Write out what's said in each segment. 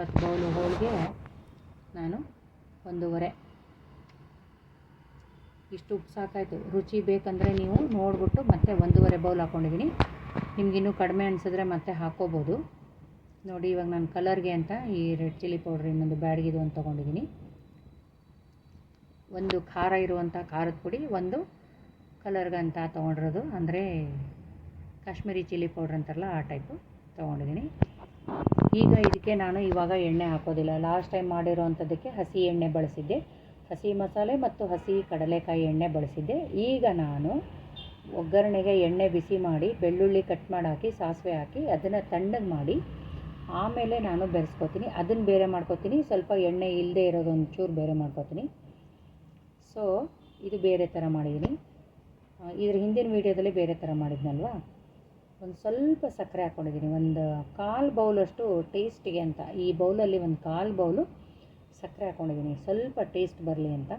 ಇಪ್ಪತ್ತು ಬೌಲು ಹೋಳಿಗೆ ನಾನು ಒಂದೂವರೆ. ಇಷ್ಟು ಉಪ್ಪು ಸಾಕಾಯಿತು. ರುಚಿ ಬೇಕಂದರೆ ನೀವು ನೋಡಿಬಿಟ್ಟು ಮತ್ತೆ ಒಂದೂವರೆ ಬೌಲ್ ಹಾಕ್ಕೊಂಡಿದ್ದೀನಿ ನಿಮಗಿನ್ನೂ ಕಡಿಮೆ ಅನಿಸಿದ್ರೆ ಮತ್ತೆ ಹಾಕ್ಕೋಬೋದು. ನೋಡಿ, ಇವಾಗ ನಾನು ಕಲರ್ಗೆ ಅಂತ ಈ ರೆಡ್ ಚಿಲ್ಲಿ ಪೌಡ್ರ್ ಇನ್ನೊಂದು ಬ್ಯಾಡ್ಗಿದು ಒಂದು ತೊಗೊಂಡಿದ್ದೀನಿ. ಒಂದು ಖಾರ ಇರುವಂಥ ಖಾರದ ಪುಡಿ, ಒಂದು ಕಲರ್ಗಂತ ತೊಗೊಂಡಿರೋದು. ಅಂದರೆ ಕಾಶ್ಮೀರಿ ಚಿಲ್ಲಿ ಪೌಡ್ರ್ ಅಂತಾರಲ್ಲ, ಆ ಟೈಪು ತೊಗೊಂಡಿದ್ದೀನಿ. ಈಗ ಇದಕ್ಕೆ ನಾನು ಇವಾಗ ಎಣ್ಣೆ ಹಾಕೋದಿಲ್ಲ. ಲಾಸ್ಟ್ ಟೈಮ್ ಮಾಡಿರೋವಂಥದ್ದಕ್ಕೆ ಹಸಿ ಎಣ್ಣೆ ಬಳಸಿದ್ದೆ. ಹಸಿ ಮಸಾಲೆ ಮತ್ತು ಹಸಿ ಕಡಲೆಕಾಯಿ ಎಣ್ಣೆ ಬಳಸಿದ್ದೆ. ಈಗ ನಾನು ಒಗ್ಗರಣೆಗೆ ಎಣ್ಣೆ ಬಿಸಿ ಮಾಡಿ, ಬೆಳ್ಳುಳ್ಳಿ ಕಟ್ ಮಾಡಿ ಹಾಕಿ, ಸಾಸಿವೆ ಹಾಕಿ ಅದನ್ನು ತಣ್ಣಗೆ ಮಾಡಿ ಆಮೇಲೆ ನಾನು ಬೆರೆಸ್ಕೊತೀನಿ. ಅದನ್ನು ಬೇರೆ ಮಾಡ್ಕೊತೀನಿ. ಸ್ವಲ್ಪ ಎಣ್ಣೆ ಇಲ್ಲದೆ ಇರೋದು ಒಂಚೂರು ಬೇರೆ ಮಾಡ್ಕೊತೀನಿ. ಸೊ ಇದು ಬೇರೆ ಥರ ಮಾಡಿದ್ದೀನಿ. ಇದ್ರ ಹಿಂದಿನ ವೀಡಿಯೋದಲ್ಲಿ ಬೇರೆ ಥರ ಮಾಡಿದ್ನಲ್ವಾ? ಒಂದು ಸ್ವಲ್ಪ ಸಕ್ಕರೆ ಹಾಕ್ಕೊಂಡಿದ್ದೀನಿ ಒಂದು ಕಾಲು ಬೌಲಷ್ಟು ಟೇಸ್ಟಿಗೆ ಅಂತ. ಈ ಬೌಲಲ್ಲಿ ಒಂದು ಕಾಲು ಬೌಲು ಸಕ್ಕರೆ ಹಾಕ್ಕೊಂಡಿದ್ದೀನಿ ಸ್ವಲ್ಪ ಟೇಸ್ಟ್ ಬರಲಿ ಅಂತ.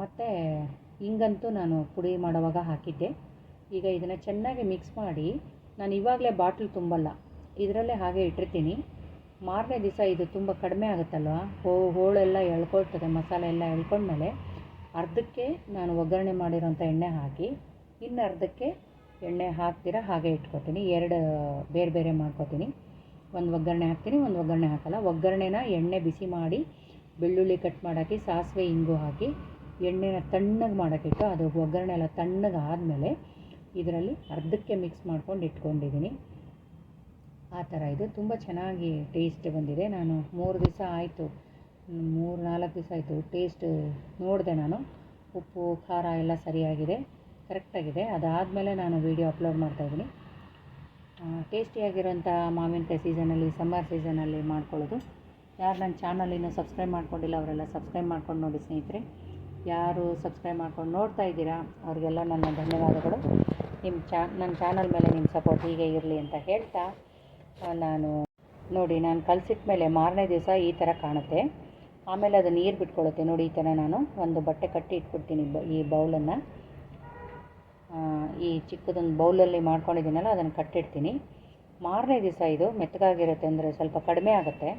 ಮತ್ತು ಹಿಂಗಂತೂ ನಾನು ಪುಡಿ ಮಾಡುವಾಗ ಹಾಕಿದ್ದೆ. ಈಗ ಇದನ್ನು ಚೆನ್ನಾಗಿ ಮಿಕ್ಸ್ ಮಾಡಿ ನಾನು ಇವಾಗಲೇ ಬಾಟ್ಲ್ ತುಂಬಲ್ಲ. ಇದರಲ್ಲೇ ಹಾಗೆ ಇಟ್ಟಿರ್ತೀನಿ. ಮಾರನೇ ದಿವಸ ಇದು ತುಂಬ ಕಡಿಮೆ ಆಗುತ್ತಲ್ವ? ಹೋ, ಹೋಳೆಲ್ಲ ಎಳ್ಕೊಳ್ತದೆ, ಮಸಾಲೆ ಎಲ್ಲ ಎಳ್ಕೊಂಡ್ಮೇಲೆ ಅರ್ಧಕ್ಕೆ ನಾನು ಒಗ್ಗರಣೆ ಮಾಡಿರೋಂಥ ಎಣ್ಣೆ ಹಾಕಿ, ಇನ್ನು ಅರ್ಧಕ್ಕೆ ಎಣ್ಣೆ ಹಾಕ್ದಿರ ಹಾಗೆ ಇಟ್ಕೊತೀನಿ. ಎರಡು ಬೇರೆ ಬೇರೆ ಮಾಡ್ಕೊತೀನಿ. ಒಂದು ಒಗ್ಗರಣೆ ಹಾಕ್ತೀನಿ, ಒಂದು ಒಗ್ಗರಣೆ ಹಾಕಲ್ಲ. ಒಗ್ಗರಣೆನ ಎಣ್ಣೆ ಬಿಸಿ ಮಾಡಿ ಬೆಳ್ಳುಳ್ಳಿ ಕಟ್ ಮಾಡಾಕಿ, ಸಾಸಿವೆ ಇಂಗು ಹಾಕಿ, ಎಣ್ಣೆನ ತಣ್ಣಗೆ ಮಾಡೋಕ್ಕಿಟ್ಟು ಅದು ಒಗ್ಗರಣೆ ಎಲ್ಲ ತಣ್ಣಗೆ ಆದಮೇಲೆ ಇದರಲ್ಲಿ ಅರ್ಧಕ್ಕೆ ಮಿಕ್ಸ್ ಮಾಡ್ಕೊಂಡು ಇಟ್ಕೊಂಡಿದ್ದೀನಿ ಆ ಥರ ಇದು. ತುಂಬ ಚೆನ್ನಾಗಿ ಟೇಸ್ಟ್ ಬಂದಿದೆ. ನಾನು ಮೂರು ದಿವಸ ಆಯಿತು, ಮೂರು ನಾಲ್ಕು ದಿವಸ ಆಯಿತು ಟೇಸ್ಟ್ ನೋಡಿದೆ ನಾನು. ಉಪ್ಪು, ಖಾರ ಎಲ್ಲ ಸರಿಯಾಗಿದೆ. ಕರೆಕ್ಟಾಗಿದೆ. ಅದಾದಮೇಲೆ ನಾನು ವೀಡಿಯೋ ಅಪ್ಲೋಡ್ ಮಾಡ್ತಾಯಿದ್ದೀನಿ ಟೇಸ್ಟಿಯಾಗಿರೋಂಥ ಮಾವಿನಕಾಯಿ ಸೀಸನಲ್ಲಿ, ಸಮ್ಮರ್ ಸೀಸನಲ್ಲಿ ಮಾಡ್ಕೊಳ್ಳೋದು. ಯಾರು ನನ್ನ ಚಾನಲ್ ಇನ್ನೂ ಸಬ್ಸ್ಕ್ರೈಬ್ ಮಾಡ್ಕೊಂಡಿಲ್ಲ, ಅವರೆಲ್ಲ ಸಬ್ಸ್ಕ್ರೈಬ್ ಮಾಡ್ಕೊಂಡು ನೋಡಿ ಸ್ನೇಹಿತರೆ. ಯಾರು ಸಬ್ಸ್ಕ್ರೈಬ್ ಮಾಡ್ಕೊಂಡು ನೋಡ್ತಾ ಇದ್ದೀರಾ, ಅವ್ರಿಗೆಲ್ಲ ನನ್ನ ಧನ್ಯವಾದಗಳು. ನಿಮ್ಮ ಚಾ, ನನ್ನ ಚಾನಲ್ ಮೇಲೆ ನಿಮ್ಮ ಸಪೋರ್ಟ್ ಹೀಗೆ ಇರಲಿ ಅಂತ ಹೇಳ್ತಾ ನಾನು ನೋಡಿ, ನಾನು ಕಲಸಿಟ್ಟ ಮೇಲೆ ಮಾರನೇ ದಿವಸ ಈ ಥರ ಕಾಣುತ್ತೆ. ಆಮೇಲೆ ಅದು ನೀರು ಬಿಟ್ಕೊಳ್ಳುತ್ತೆ. ನೋಡಿ, ಈ ಥರ ನಾನು ಒಂದು ಬಟ್ಟೆ ಕಟ್ಟಿ ಇಟ್ಬಿಡ್ತೀನಿ ಈ ಬೌಲನ್ನು. ಈ ಚಿಕ್ಕದೊಂದು ಬೌಲಲ್ಲಿ ಮಾಡ್ಕೊಂಡಿದ್ದೀನಲ್ಲ, ಅದನ್ನು ಕಟ್ಟಿಡ್ತೀನಿ. ಮಾರನೇ ದಿವಸ ಇದು ಮೆತ್ತಗಾಗಿರುತ್ತೆ ಅಂದರೆ ಸ್ವಲ್ಪ ಕಡಿಮೆ ಆಗುತ್ತೆ.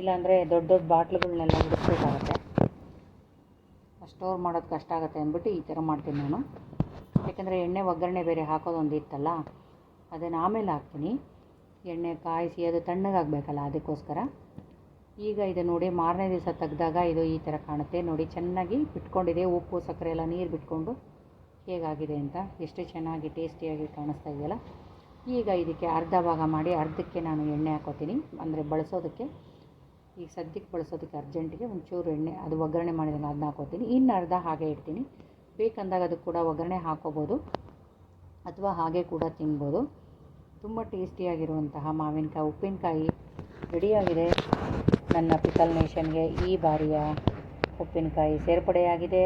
ಇಲ್ಲಾಂದರೆ ದೊಡ್ಡ ದೊಡ್ಡ ಬಾಟ್ಲುಗಳನ್ನೆಲ್ಲ ಹುಡುಕ್ಬೇಕಾಗತ್ತೆ ಸ್ಟೋರ್ ಮಾಡೋದು ಕಷ್ಟ ಆಗುತ್ತೆ ಅಂದ್ಬಿಟ್ಟು ಈ ಥರ ಮಾಡ್ತೀನಿ ನಾನು. ಯಾಕೆಂದರೆ ಎಣ್ಣೆ ಒಗ್ಗರಣೆ ಬೇರೆ ಹಾಕೋದೊಂದು ಇತ್ತಲ್ಲ, ಅದನ್ನು ಆಮೇಲೆ ಹಾಕ್ತೀನಿ. ಎಣ್ಣೆ ಕಾಯಿಸಿ ಅದು ತಣ್ಣಗಾಗಬೇಕಲ್ಲ ಅದಕ್ಕೋಸ್ಕರ. ಈಗ ಇದು ನೋಡಿ ಮಾರನೇ ದಿವಸ ತೆಗ್ದಾಗ ಇದು ಈ ಥರ ಕಾಣುತ್ತೆ. ನೋಡಿ ಚೆನ್ನಾಗಿ ಬಿಟ್ಕೊಂಡಿದೆ. ಉಪ್ಪು, ಸಕ್ಕರೆ ಎಲ್ಲ ನೀರು ಬಿಟ್ಕೊಂಡು ಹೇಗಾಗಿದೆ ಅಂತ ಎಷ್ಟು ಚೆನ್ನಾಗಿ ಟೇಸ್ಟಿಯಾಗಿ ಕಾಣಿಸ್ತಾ ಇದೆಯಲ್ಲ? ಈಗ ಇದಕ್ಕೆ ಅರ್ಧ ಭಾಗ ಮಾಡಿ ಅರ್ಧಕ್ಕೆ ನಾನು ಎಣ್ಣೆ ಹಾಕೋತೀನಿ. ಅಂದರೆ ಬಳಸೋದಕ್ಕೆ, ಈಗ ಸದ್ಯಕ್ಕೆ ಬಳಸೋದಕ್ಕೆ ಅರ್ಜೆಂಟಿಗೆ ಒಂಚೂರು ಎಣ್ಣೆ, ಅದು ಒಗ್ಗರಣೆ ಮಾಡಿದಾಗ ಅದನ್ನ ಹಾಕೋತೀನಿ. ಇನ್ನು ಅರ್ಧ ಹಾಗೆ ಇಡ್ತೀನಿ. ಬೇಕಂದಾಗ ಅದು ಕೂಡ ಒಗ್ಗರಣೆ ಹಾಕೋಬೋದು, ಅಥವಾ ಹಾಗೆ ಕೂಡ ತಿನ್ಬೋದು. ತುಂಬ ಟೇಸ್ಟಿಯಾಗಿರುವಂತಹ ಮಾವಿನಕಾಯಿ, ಉಪ್ಪಿನಕಾಯಿ ರೆಡಿಯಾಗಿದೆ. ನನ್ನ ಪಿಕಲ್ ನೇಷನ್ಗೆ ಈ ಬಾರಿಯ ಉಪ್ಪಿನಕಾಯಿ ಸೇರ್ಪಡೆಯಾಗಿದೆ.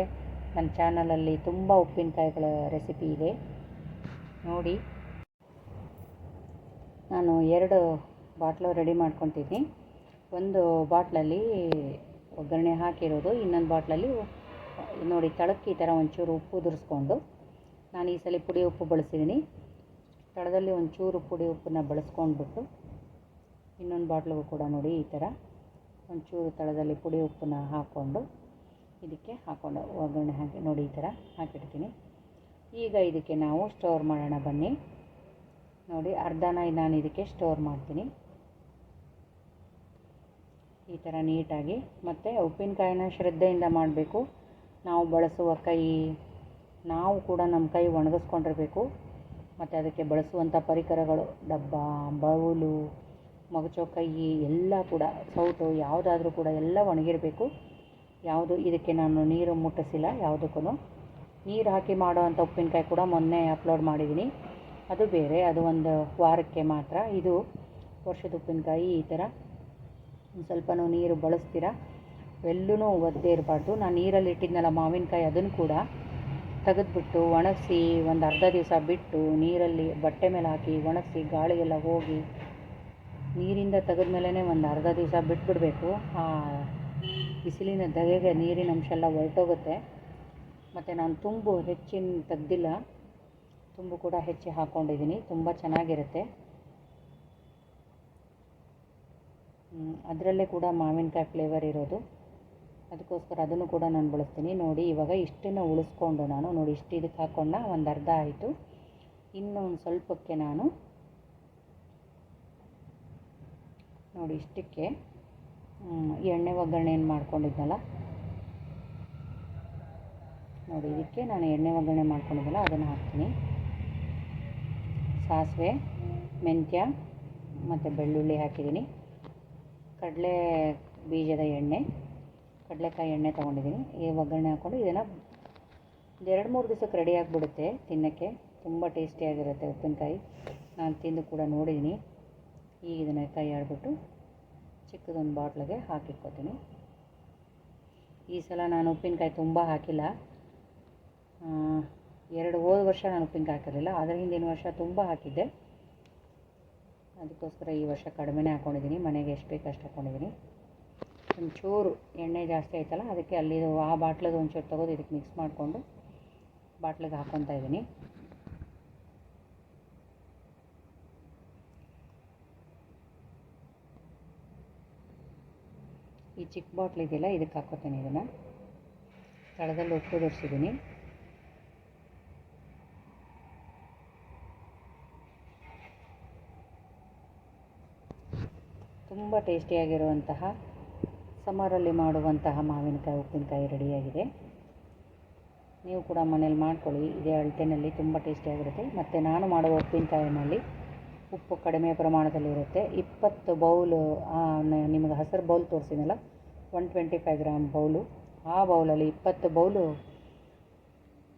ನನ್ನ ಚಾನಲಲ್ಲಿ ತುಂಬ ಉಪ್ಪಿನಕಾಯಿಗಳ ರೆಸಿಪಿ ಇದೆ. ನೋಡಿ. ನಾನು ಎರಡು ಬಾಟ್ಲು ರೆಡಿ ಮಾಡ್ಕೊತೀನಿ ಒಂದು ಬಾಟ್ಲಲ್ಲಿ ಒಗ್ಗರಣೆ ಹಾಕಿರೋದು, ಇನ್ನೊಂದು ಬಾಟ್ಲಲ್ಲಿ ನೋಡಿ ತಳಕ್ಕೆ ಈ ಥರ ಒಂಚೂರು ಉಪ್ಪು ಉದುರಿಸ್ಕೊಂಡು ನಾನು ಈ ಸಲ ಪುಡಿ ಉಪ್ಪು ಬಳಸಿದ್ದೀನಿ ತಳದಲ್ಲಿ ಒಂಚೂರು ಪುಡಿ ಉಪ್ಪನ್ನ ಬಳಸ್ಕೊಂಡ್ಬಿಟ್ಟು ಇನ್ನೊಂದು ಬಾಟ್ಲಿಗೂ ಕೂಡ ನೋಡಿ ಈ ಥರ ಒಂಚೂರು ತಳದಲ್ಲಿ ಪುಡಿ ಉಪ್ಪನ್ನ ಹಾಕ್ಕೊಂಡು ಇದಕ್ಕೆ ಹಾಕೊಂಡು ಒಗ್ಗರಣೆ ಹಾಕಿ, ನೋಡಿ ಈ ಥರ ಹಾಕಿಡ್ತೀನಿ. ಈಗ ಇದಕ್ಕೆ ನಾವು ಸ್ಟೋರ್ ಮಾಡೋಣ ಬನ್ನಿ. ನೋಡಿ ಅರ್ಧನ ನಾನು ಇದಕ್ಕೆ ಸ್ಟೋರ್ ಮಾಡ್ತೀನಿ. ಈ ಥರ ನೀಟಾಗಿ, ಮತ್ತು ಉಪ್ಪಿನಕಾಯಿನ ಶ್ರದ್ಧೆಯಿಂದ ಮಾಡಬೇಕು. ನಾವು ಬಳಸುವ ಕೈ, ನಾವು ಕೂಡ ನಮ್ಮ ಕೈ ಒಣಗಿಸ್ಕೊಂಡಿರಬೇಕು. ಮತ್ತು ಅದಕ್ಕೆ ಬಳಸುವಂಥ ಪರಿಕರಗಳು, ಡಬ್ಬ, ಬೌಲು, ಮಗಚೋ ಕೈ, ಎಲ್ಲ ಕೂಡ, ಸೌಟು, ಯಾವುದಾದ್ರೂ ಕೂಡ ಎಲ್ಲ ಒಣಗಿರಬೇಕು. ಯಾವುದು? ಇದಕ್ಕೆ ನಾನು ನೀರು ಮುಟ್ಟಿಸಿಲ್ಲ ಯಾವುದಕ್ಕೂ ನೀರು ಹಾಕಿ ಮಾಡೋ ಅಂಥ ಉಪ್ಪಿನಕಾಯಿ ಕೂಡ ಮೊನ್ನೆ ಅಪ್ಲೋಡ್ ಮಾಡಿದ್ದೀನಿ. ಅದು ಬೇರೆ, ಅದು ಒಂದು ವಾರಕ್ಕೆ ಮಾತ್ರ. ಇದು ವರ್ಷದ ಉಪ್ಪಿನಕಾಯಿ, ಈ ಥರ. ಒಂದು ಸ್ವಲ್ಪನೂ ನೀರು ಬಳಸ್ತೀರ? ಎಲ್ಲೂ ಒದ್ದೇ ಇರಬಾರ್ದು. ನಾನು ನೀರಲ್ಲಿ ಇಟ್ಟಿದ್ನಲ್ಲ ಮಾವಿನಕಾಯಿ, ಅದನ್ನು ಕೂಡ ತೆಗೆದುಬಿಟ್ಟು ಒಣಗಿಸಿ ಒಂದು ಅರ್ಧ ದಿವಸ ಬಿಟ್ಟು ನೀರಲ್ಲಿ ಬಟ್ಟೆ ಮೇಲೆ ಹಾಕಿ ಒಣಗಿಸಿ ಗಾಳಿಗೆಲ್ಲ ಹೋಗಿ ನೀರಿಂದ ತೆಗೆದ್ಮೇಲೆ ಒಂದು ಅರ್ಧ ದಿವಸ ಬಿಟ್ಬಿಡಬೇಕು. ಬಿಸಿಲಿನ ಧಗೆಗೆ ನೀರಿನ ಅಂಶ ಎಲ್ಲ ಹೊರಟೋಗುತ್ತೆ. ಮತ್ತು ನಾನು ತುಂಬು ಹೆಚ್ಚಿನ ತೆಗ್ದಿಲ್ಲ. ತುಂಬು ಕೂಡ ಹೆಚ್ಚಿ ಹಾಕ್ಕೊಂಡಿದ್ದೀನಿ ತುಂಬ ಚೆನ್ನಾಗಿರುತ್ತೆ. ಅದರಲ್ಲೇ ಕೂಡ ಮಾವಿನಕಾಯಿ ಫ್ಲೇವರ್ ಇರೋದು. ಅದಕ್ಕೋಸ್ಕರ ಅದನ್ನು ಕೂಡ ನಾನು ಬಳಸ್ತೀನಿ. ನೋಡಿ, ಇವಾಗ ಇಷ್ಟನ್ನು ಉಳಿಸ್ಕೊಂಡು ನಾನು, ನೋಡಿ, ಇಷ್ಟು ಇದಕ್ಕೆ ಹಾಕ್ಕೊಂಡ ಒಂದು ಅರ್ಧ ಆಯಿತು. ಇನ್ನೊಂದು ಸ್ವಲ್ಪಕ್ಕೆ ನಾನು, ನೋಡಿ, ಇಷ್ಟಕ್ಕೆ ಎಣ್ಣೆ ಒಗ್ಗರಣೆ ಏನು ಮಾಡ್ಕೊಂಡಿದ್ನಲ್ಲ ನೋಡಿ, ಇದಕ್ಕೆ ನಾನು ಎಣ್ಣೆ ಒಗ್ಗರಣೆ ಮಾಡ್ಕೊಂಡಿದ್ದಲ್ಲ, ಅದನ್ನು ಹಾಕ್ತೀನಿ. ಸಾಸಿವೆ, ಮೆಂತ್ಯ, ಮತ್ತು ಬೆಳ್ಳುಳ್ಳಿ ಹಾಕಿದ್ದೀನಿ. ಕಡಲೆ ಬೀಜದ ಎಣ್ಣೆ, ಕಡಲೆಕಾಯಿ ಎಣ್ಣೆ ತೊಗೊಂಡಿದ್ದೀನಿ. ಈ ಒಗ್ಗರಣೆ ಹಾಕ್ಕೊಂಡು ಇದನ್ನು ಎರಡು ಮೂರು ದಿವಸಕ್ಕೆ ರೆಡಿ ಆಗಿಬಿಡುತ್ತೆ ತಿನ್ನೋಕ್ಕೆ. ತುಂಬ ಟೇಸ್ಟಿಯಾಗಿರುತ್ತೆ ಉಪ್ಪಿನಕಾಯಿ. ನಾನು ತಿಂದು ಕೂಡ ನೋಡಿದ್ದೀನಿ. ಈಗ ಇದನ್ನು ಕೈ ಆಡ್ಬಿಟ್ಟು ಚಿಕ್ಕದೊಂದು ಬಾಟ್ಲಿಗೆ ಹಾಕಿಟ್ಕೋತೀನಿ. ಈ ಸಲ ನಾನು ಉಪ್ಪಿನಕಾಯಿ ತುಂಬ ಹಾಕಿಲ್ಲ. ಎರಡು ಹೋದ ವರ್ಷ ನಾನು ಉಪ್ಪಿನಕಾಯಿ ಹಾಕಿರಲಿಲ್ಲ ಅದರ ಹಿಂದಿನ ವರ್ಷ ತುಂಬ ಹಾಕಿದ್ದೆ. ಅದಕ್ಕೋಸ್ಕರ ಈ ವರ್ಷ ಕಡಿಮೆನೇ ಹಾಕ್ಕೊಂಡಿದ್ದೀನಿ ಮನೆಗೆ ಎಷ್ಟು ಬೇಕು ಅಷ್ಟು ಹಾಕ್ಕೊಂಡಿದ್ದೀನಿ ಒಂಚೂರು ಎಣ್ಣೆ ಜಾಸ್ತಿ ಆಯ್ತಲ್ಲ, ಅದಕ್ಕೆ ಅಲ್ಲಿದು ಆ ಬಾಟ್ಲದು ಒಂಚೂರು ತೊಗೋದು, ಇದಕ್ಕೆ ಮಿಕ್ಸ್ ಮಾಡಿಕೊಂಡು ಬಾಟ್ಲಿಗೆ ಹಾಕ್ಕೊತಾ ಇದ್ದೀನಿ. ಈ ಚಿಕ್ಕ ಬಾಟ್ಲ್ ಇದೆಯಲ್ಲ, ಇದಕ್ಕೆ ಹಾಕ್ಕೊತೀನಿ ಇದನ್ನು. ತಳದಲ್ಲಿ ಉಪ್ಪು ತೋರಿಸಿದ್ದೀನಿ. ತುಂಬ ಟೇಸ್ಟಿಯಾಗಿರುವಂತಹ ಸಮರಲ್ಲಿ ಮಾಡುವಂತಹ ಮಾವಿನಕಾಯಿ, ಉಪ್ಪಿನಕಾಯಿ ರೆಡಿಯಾಗಿದೆ. ನೀವು ಕೂಡ ಮನೇಲಿ ಮಾಡ್ಕೊಳ್ಳಿ. ಇದೇ ಅಳತೆನಲ್ಲಿ ತುಂಬ ಟೇಸ್ಟಿಯಾಗಿರುತ್ತೆ ಮತ್ತು ನಾನು ಮಾಡುವ ಉಪ್ಪಿನಕಾಯಿನಲ್ಲಿ ಉಪ್ಪು ಕಡಿಮೆ ಪ್ರಮಾಣದಲ್ಲಿರುತ್ತೆ. ಇಪ್ಪತ್ತು ಬೌಲು ನಿಮಗೆ ಹಸಿರು bowl ತೋರಿಸಿದ್ನಲ್ಲ one twenty five gram bowl. ಆ ಬೌಲಲ್ಲಿ ಇಪ್ಪತ್ತು ಬೌಲು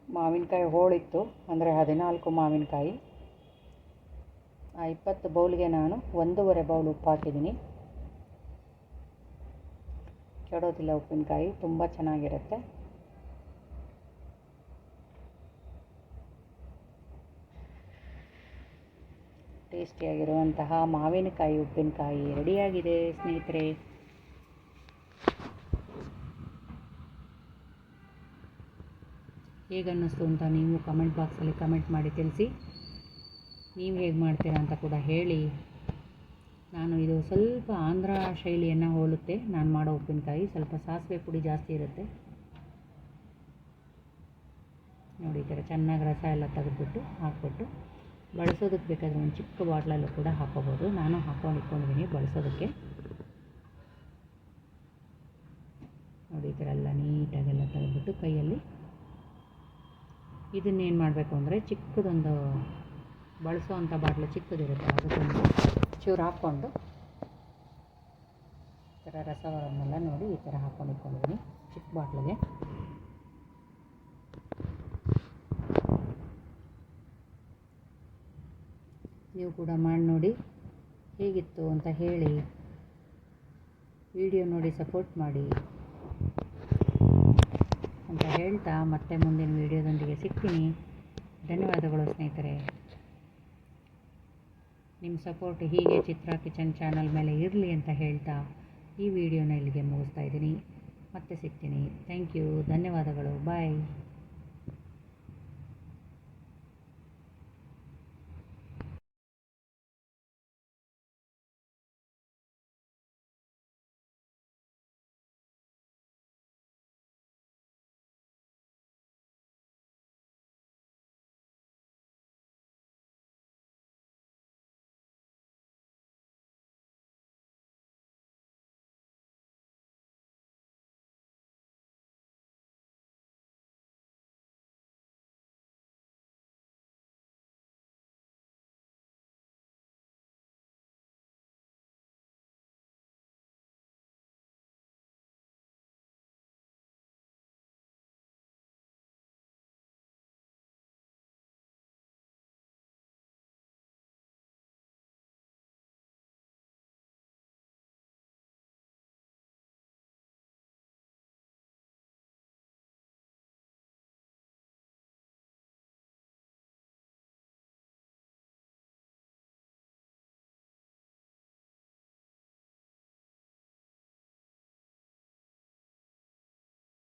ಮಾವಿನಕಾಯಿ ಹೋಳಿತ್ತು, ಅಂದರೆ ಹದಿನಾಲ್ಕು ಮಾವಿನಕಾಯಿ. ಆ ಇಪ್ಪತ್ತು ಬೌಲ್ಗೆ ನಾನು ಒಂದೂವರೆ ಬೌಲ್ ಉಪ್ಪು ಹಾಕಿದ್ದೀನಿ. ಕೆಡೋದಿಲ್ಲ ಉಪ್ಪಿನಕಾಯಿ, ತುಂಬ ಚೆನ್ನಾಗಿರುತ್ತೆ. ಟೇಸ್ಟಿಯಾಗಿರುವಂತಹ ಮಾವಿನಕಾಯಿ, ಉಪ್ಪಿನಕಾಯಿ ರೆಡಿಯಾಗಿದೆ ಸ್ನೇಹಿತರೆ. ಹೇಗನ್ನಿಸ್ತು ಅಂತ ನೀವು ಕಮೆಂಟ್ ಬಾಕ್ಸಲ್ಲಿ ಕಮೆಂಟ್ ಮಾಡಿ ತಿಳಿಸಿ. ನೀವು ಹೇಗೆ ಮಾಡ್ತೀರಾ ಅಂತ ಕೂಡ ಹೇಳಿ. ನಾನು ಇದು ಸ್ವಲ್ಪ ಆಂಧ್ರ ಶೈಲಿಯನ್ನು ಹೋಲುತ್ತೆ. ನಾನು ಮಾಡೋ ಉಪ್ಪಿನಕಾಯಿ ಸ್ವಲ್ಪ ಸಾಸಿವೆ ಪುಡಿ ಜಾಸ್ತಿ ಇರುತ್ತೆ. ನೋಡಿ ಈ ಥರ ಚೆನ್ನಾಗಿ ರಸ ಎಲ್ಲ ತೆಗೆದುಬಿಟ್ಟು ಹಾಕ್ಬಿಟ್ಟು ಬಳಸೋದಕ್ಕೆ ಬೇಕಾದರೆ ಒಂದು ಚಿಕ್ಕ ಬಾಟ್ಲಲ್ಲೂ ಕೂಡ ಹಾಕೋಬೋದು. ನಾನು ಹಾಕೊಂಡು ಇಟ್ಕೊಂಡಿದ್ದೀನಿ ಬಳಸೋದಕ್ಕೆ. ನೋಡಿ, ಈ ಥರ ಎಲ್ಲ ನೀಟಾಗೆಲ್ಲ ತೆಗೆದ್ಬಿಟ್ಟು ಕೈಯಲ್ಲಿ ಇದನ್ನೇನು ಮಾಡಬೇಕು ಅಂದರೆ ಚಿಕ್ಕದೊಂದು ಬಳಸೋ ಅಂಥ ಬಾಟ್ಲು ಚಿಕ್ಕದಿರುತ್ತೆ ಅದಕ್ಕೊಂದು ಚೂರು ಹಾಕ್ಕೊಂಡು ಈ ಥರ ರಸವನ್ನೆಲ್ಲ ನೋಡಿ ಈ ಥರ ಹಾಕ್ಕೊಂಡು ಇಟ್ಕೊಂಡಿದ್ದೀನಿ ಚಿಕ್ಕ ಬಾಟ್ಲಿಗೆ. ಕೂಡ ಮಾಡಿ ನೋಡಿ ಹೇಗಿತ್ತು ಅಂತ ಹೇಳಿ ವಿಡಿಯೋ ನೋಡಿ ಸಪೋರ್ಟ್ ಮಾಡಿ ಅಂತ ಹೇಳ್ತಾ ಮತ್ತೆ ಮುಂದಿನ ವಿಡಿಯೋದೊಂದಿಗೆ ಸಿಗ್ತೀನಿ. ಧನ್ಯವಾದಗಳು ಸ್ನೇಹಿತರೆ. ನಿಮ್ಮ ಸಪೋರ್ಟ್ ಹೀಗೆ ಚಿತ್ರ ಕಿಚನ್ ಚಾನಲ್ ಮೇಲೆ ಇರಲಿ ಅಂತ ಹೇಳ್ತಾ ಈ ವಿಡಿಯೋನ ಇಲ್ಲಿಗೆ ಮುಗಿಸ್ತಾ ಇದ್ದೀನಿ. ಮತ್ತೆ ಸಿಗ್ತೀನಿ. ಥ್ಯಾಂಕ್ ಯು ಧನ್ಯವಾದಗಳು. ಬಾಯ್